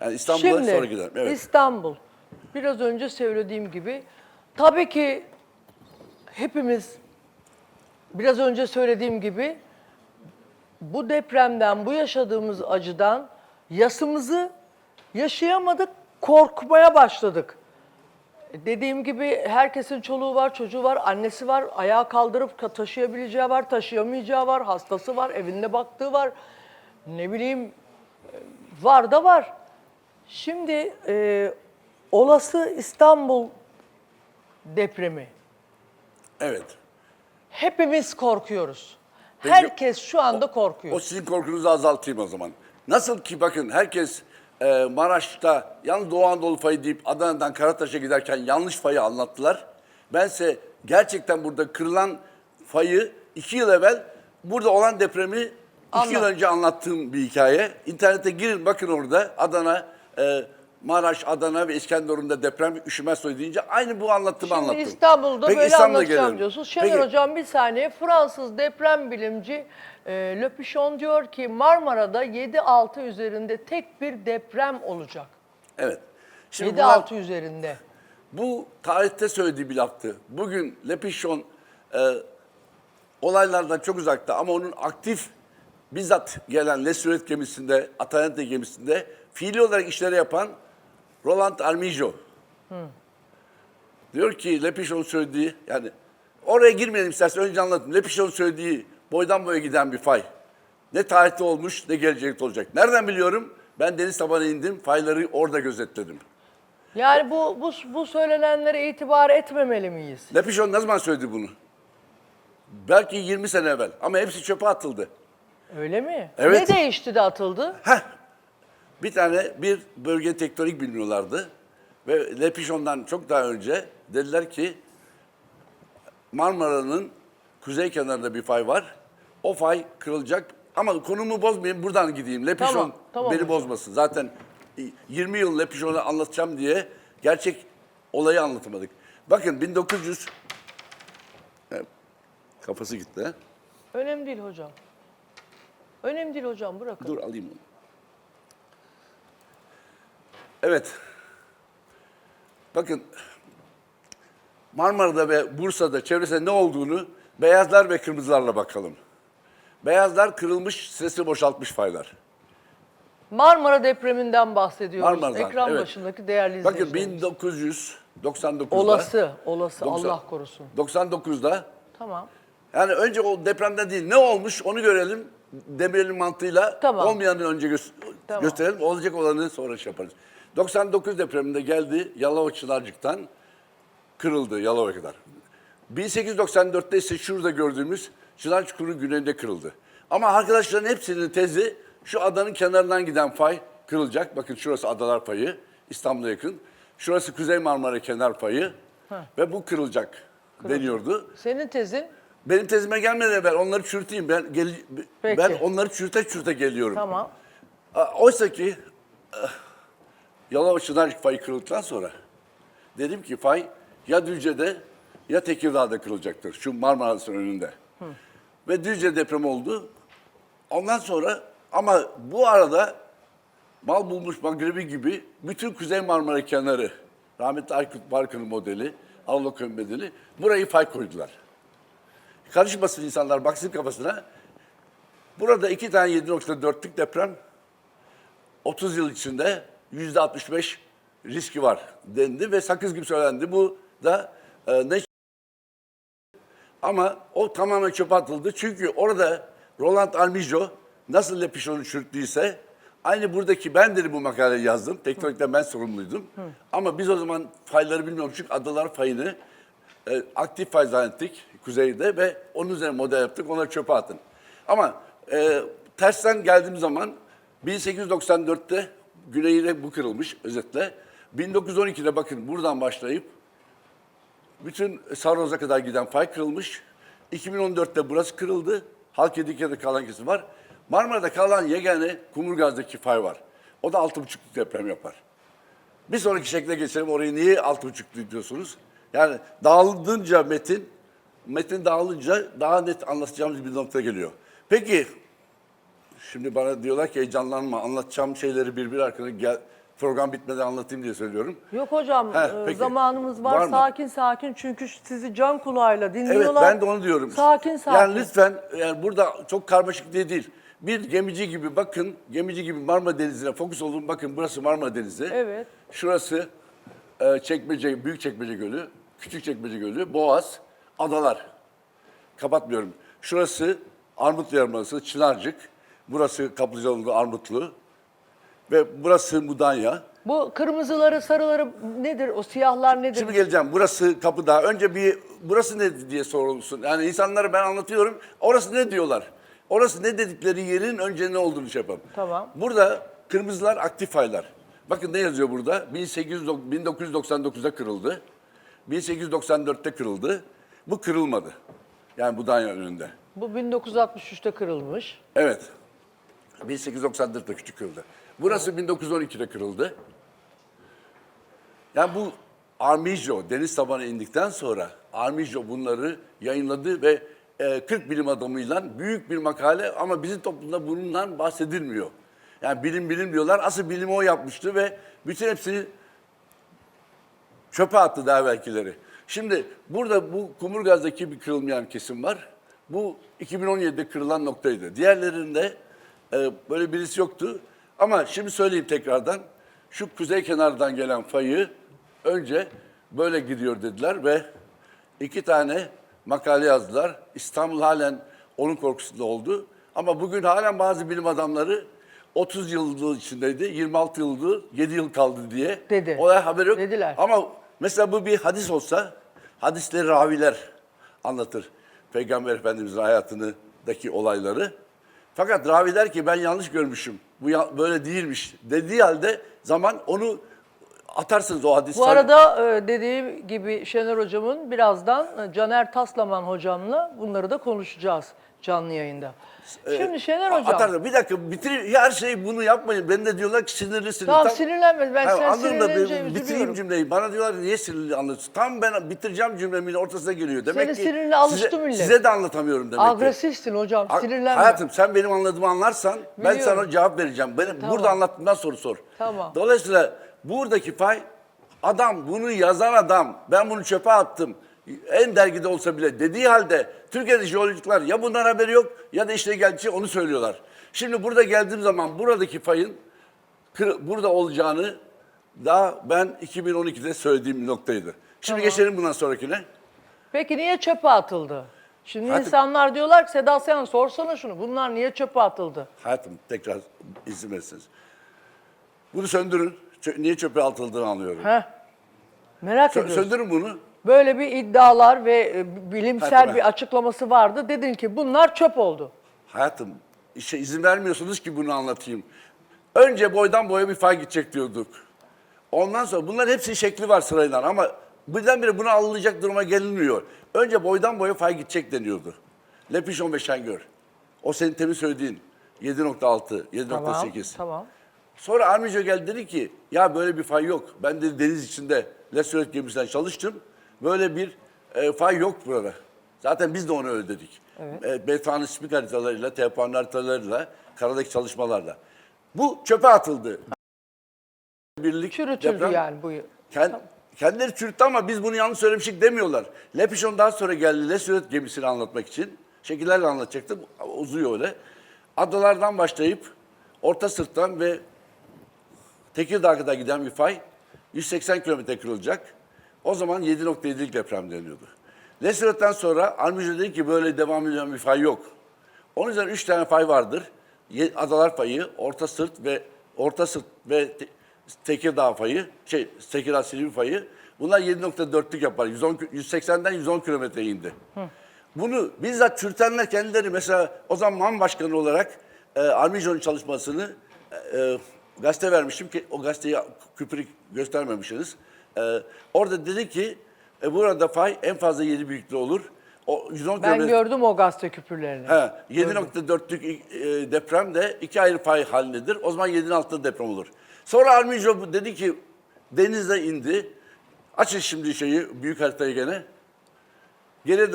Yani İstanbul'a Şimdi sonra gidelim. Evet. İstanbul. Biraz önce söylediğim gibi tabii ki hepimiz biraz önce söylediğim gibi bu depremden, bu yaşadığımız acıdan yasımızı yaşayamadık, korkmaya başladık. Dediğim gibi herkesin çoluğu var, çocuğu var, annesi var, ayağa kaldırıp ka- taşıyabileceği var, taşıyamayacağı var, hastası var, evinde baktığı var. Ne bileyim e, var da var. Şimdi e, olası İstanbul depremi Evet. hepimiz korkuyoruz. Peki, Herkes şu anda korkuyor. O sizin korkunuzu azaltayım o zaman. Nasıl ki bakın herkes e, Maraş'ta yalnız Doğu Anadolu fayı deyip Adana'dan Karataş'a giderken yanlış fayı anlattılar. Bense gerçekten burada kırılan fayı iki yıl evvel burada olan depremi iki yıl önce anlattığım bir hikaye. İnternete girin bakın orada Adana, e, Maraş, Adana ve İskenderun'da deprem üşümez soy deyince aynı bu anlattığımı Şimdi anlattım. İstanbul'da Peki böyle İstanbul'a anlatacağım gelelim. diyorsunuz. Şener Peki, Hocam bir saniye. Fransız deprem bilimci e, Le Pichon diyor ki Marmara'da 7-6 üzerinde tek bir deprem olacak. Evet. Şimdi bunlar- 7-6 üzerinde. Bu tarihte söylediği bir laftı. Bugün Lepişon e, olaylardan çok uzakta ama onun aktif bizzat gelen Lesuret gemisinde, Atalanta gemisinde fiili olarak işleri yapan Roland Armijo. Diyor ki Lepişon'un söylediği yani oraya girmeyelim istersen önce anlatayım. Lepişon'un söylediği boydan boya giden bir fay. Ne tarihte olmuş ne gelecekte olacak. Nereden biliyorum? Ben deniz tabanına indim, fayları orada gözetledim. Yani bu, bu, bu söylenenlere itibar etmemeli miyiz? Lepişon ne zaman söyledi bunu? Belki 20 sene evvel ama hepsi çöpe atıldı. Öyle mi? Evet. Ne değişti de atıldı? Heh. Bir tane bir bölge tektonik bilmiyorlardı. Ve Lepişon'dan çok daha önce dediler ki Marmara'nın kuzey kenarında bir fay var. O fay kırılacak ama konumu bozmayayım buradan gideyim. Lepişon Tamam, tamam beni hocam. bozmasın. Zaten 20 yıl Lepişon'u anlatacağım diye gerçek olayı anlatamadık. Bakın 1900 Evet, kafası gitti. Önemli değil hocam. Önemli değil hocam bırakın. Dur alayım onu. Evet. Bakın Marmara'da ve Bursa'da çevresinde ne olduğunu beyazlar ve kırmızılarla bakalım. Beyazlar kırılmış, stresi boşaltmış faylar. Marmara depreminden bahsediyoruz. Marmara'dan, Ekran evet. başındaki değerli Bakın izleyicilerimiz. 1999'da Olası, olası 90 Allah korusun. 99'da Tamam. yani önce o depremde değil ne olmuş onu görelim demeyelim mantığıyla Tamam. olmayanı önce gö- Tamam. gösterelim olacak olanı sonra şey yaparız. 99 depreminde geldi Yalova Çınarcık'tan kırıldı Yalova'ya kadar. 1894'te ise şurada gördüğümüz Çınar Çukuru güneyinde kırıldı. Ama arkadaşların hepsinin tezi şu adanın kenarından giden fay kırılacak. Bakın şurası adalar payı İstanbul'a yakın. Şurası Kuzey Marmara kenar payı ve bu kırılacak deniyordu. Senin tezin Benim tezime gelmeden evvel onları çürüteyim. Ben gel, Peki. ben onları çürüte çürüte geliyorum. tamam. Oysa ki eh, Yalova Çınarcık fayı kırıldıktan sonra dedim ki fay ya Düzce'de ya Tekirdağ'da kırılacaktır. Şu Marmara'nın önünde. Ve Düzce deprem oldu. Ondan sonra ama bu arada mal bulmuş magrebi gibi bütün Kuzey Marmara kenarı, rahmetli Aykut Barkın'ın modeli, Avlokön modeli, burayı fay koydular. Karışmasın insanlar, baksın kafasına. Burada iki tane 7.4'lük deprem 30 yıl içinde yüzde 65 riski var dendi ve sakız gibi söylendi. Bu da e, ne ama o tamamen çöpe atıldı. Çünkü orada Roland Armijo nasıl Lepişon'u çürüttüyse aynı buradaki ben de bu makaleyi yazdım. Tektonikten ben sorumluydum. Ama biz o zaman fayları bilmiyorum çünkü adalar fayını e, aktif fay zannettik kuzeyde ve onun üzerine model yaptık. Onları çöpe atın. Ama e, tersten geldiğim zaman 1894'te güneyine bu kırılmış özetle. 1912'de bakın buradan başlayıp bütün Sarnoz'a kadar giden fay kırılmış. 2014'te burası kırıldı. Halkediki'de kalan kesim var. Marmara'da kalan yegane Kumurgaz'daki fay var. O da 6,5'lük deprem yapar. Bir sonraki şekle geçelim. Orayı niye 6,5'lük diyorsunuz? Yani dağıldınca metin, metin dağılınca daha net anlatacağımız bir nokta geliyor. Peki, şimdi bana diyorlar ki heyecanlanma, anlatacağım şeyleri birbiri arkasına gel, program bitmeden anlatayım diye söylüyorum. Yok hocam Heh, e, peki. zamanımız var. Var mı? sakin sakin çünkü sizi can kulağıyla Evet dinliyorlar. ben de onu diyorum. Sakin sakin. Yani lütfen yani burada çok karmaşık diye değil. Bir gemici gibi bakın, gemici gibi Marmara Denizi'ne fokus olun. Bakın burası Marmara Denizi. Evet. Şurası e, Çekmece, Büyük Çekmece Gölü, Küçük Çekmece Gölü, Boğaz, adalar. Kapatmıyorum. Şurası Armutlu Yarımadası, Çınarcık. Burası Kaplıcalı'da Armutlu. Ve burası Mudanya. Bu kırmızıları sarıları nedir? O siyahlar nedir? Şimdi geleceğim. Burası kapıda. Önce bir burası ne diye sorulsun. Yani insanlara ben anlatıyorum. Orası ne diyorlar? Orası ne dedikleri yerin önce ne olduğunu şey yapalım. Tamam. Burada kırmızılar aktif faylar. Bakın ne yazıyor burada? 1800, 1999'da kırıldı. 1894'te kırıldı. Bu kırılmadı. Yani bu Danya önünde. Bu 1963'te kırılmış. Evet. 1894'te küçük kırıldı. Burası 1912'de kırıldı. Yani bu Armijo deniz tabanı indikten sonra Armijo bunları yayınladı ve e, 40 bilim adamıyla büyük bir makale ama bizim toplumda bundan bahsedilmiyor. Yani bilim bilim diyorlar. Asıl bilimi o yapmıştı ve bütün hepsini çöpe attı daha evvelkileri. Şimdi burada bu Kumurgaz'daki bir kırılmayan kesim var. Bu 2017'de kırılan noktaydı. Diğerlerinde e, böyle birisi yoktu. Ama şimdi söyleyeyim tekrardan. Şu kuzey kenardan gelen fayı önce böyle gidiyor dediler ve iki tane makale yazdılar. İstanbul halen onun korkusunda oldu. Ama bugün halen bazı bilim adamları 30 yıl içindeydi, 26 yıldı, 7 yıl kaldı diye. Dedi. Olay haberi yok. Dediler. Ama mesela bu bir hadis olsa, hadisleri raviler anlatır. Peygamber Efendimiz'in hayatındaki olayları. Fakat ravi der ki ben yanlış görmüşüm, bu ya- böyle değilmiş. dediği halde zaman onu atarsınız o hadis. Bu arada e, dediğim gibi Şener hocamın birazdan e, Caner Taslaman hocamla bunları da konuşacağız canlı yayında. Şimdi Şener hocam. Atarsınız. Bir dakika bitir her şeyi bunu yapmayın. Ben de diyorlar ki sinirlisiniz. Tamam Tam- sinirlenme. Ben sen sinirlenince bitireyim cümleyi. Bana diyorlar niye sinirli anlatıyorsun? Tam ben bitireceğim cümlemin ortasına geliyor. Demek Senin ki sinirine alıştı size, millet. Size de anlatamıyorum demek ki. Agresifsin hocam. Ha- Sinirlenme. Hayatım sen benim anladığımı anlarsan ben Biliyorum. sana cevap vereceğim. Benim Tamam. burada anlattığımdan soru sor. Tamam. Dolayısıyla buradaki pay adam bunu yazan adam ben bunu çöpe attım. En dergide olsa bile dediği halde Türkiye'de jeolojikler ya bundan haberi yok ya da işte geldikçe onu söylüyorlar. Şimdi burada geldiğim zaman buradaki payın burada olacağını daha ben 2012'de söylediğim noktaydı. Şimdi geçelim bundan sonrakine. Peki niye çöpe atıldı? Şimdi Hadi. insanlar diyorlar ki Seda Sayan sorsana şunu. Bunlar niye çöpe atıldı? Hayatım tekrar izin verirseniz. Bunu söndürün. Çö- niye çöpe atıldığını anlıyorum. Heh. Merak Sö- ediyorum. söndürün bunu. Böyle bir iddialar ve e, bilimsel Hadi be. bir açıklaması vardı. Dedin ki bunlar çöp oldu. Hayatım işe izin vermiyorsunuz ki bunu anlatayım. Önce boydan boya bir fay gidecek diyorduk. Ondan sonra bunların hepsinin şekli var sırayla ama birdenbire buna alınacak duruma gelinmiyor. Önce boydan boya fay gidecek deniyordu. Lepişon ve Şengör. O senin temin söylediğin 7.6, 7.8. Tamam. Tamam. Sonra Armijo geldi dedi ki ya böyle bir fay yok. Ben de deniz içinde Lesuret gemisinden çalıştım. Böyle bir e, fay yok burada. Zaten biz de onu öyle dedik. Evet. E, Beytan'ın spik haritalarıyla, TEPA'nın haritalarıyla, karadaki çalışmalarla. Bu çöpe atıldı. Birlik Çürütüldü deprem- yani bu. Kend, kendileri çürüttü ama biz bunu yanlış söylemiştik demiyorlar. Lepişon daha sonra geldi Lesuret gemisini anlatmak için. Şekillerle anlatacaktı. Uzuyor öyle. Adalardan başlayıp Orta Sırt'tan ve Tekirdağ'a kadar giden bir fay 180 kilometre kırılacak. O zaman 7.7'lik deprem deniyordu. Lesuret'ten sonra Armijo dedi ki böyle devam eden bir fay yok. Onun yüzden 3 tane fay vardır. Adalar fayı, Orta Sırt ve Orta Sırt ve Te- Tekirdağ fayı, şey Tekirdağ Silivri fayı. Bunlar 7.4'lük yapar. 110, kü- 180'den 110 kilometre indi. Bunu bizzat çürütenler kendileri mesela o zaman MAN Başkanı olarak e, Armijo'nun çalışmasını e, e, gazete vermişim ki o gazeteyi küpürük göstermemişsiniz. E, orada dedi ki e, burada fay en fazla 7 büyüklüğü olur. O 110 Ben kilometre- gördüm o gazete küpürlerini. He, 7.4'lük e, deprem de iki ayrı fay halindedir. O zaman 7'nin altında deprem olur. Sonra Armijo bu- dedi ki denize indi. Açın şimdi şeyi, büyük haritayı gene. Geriye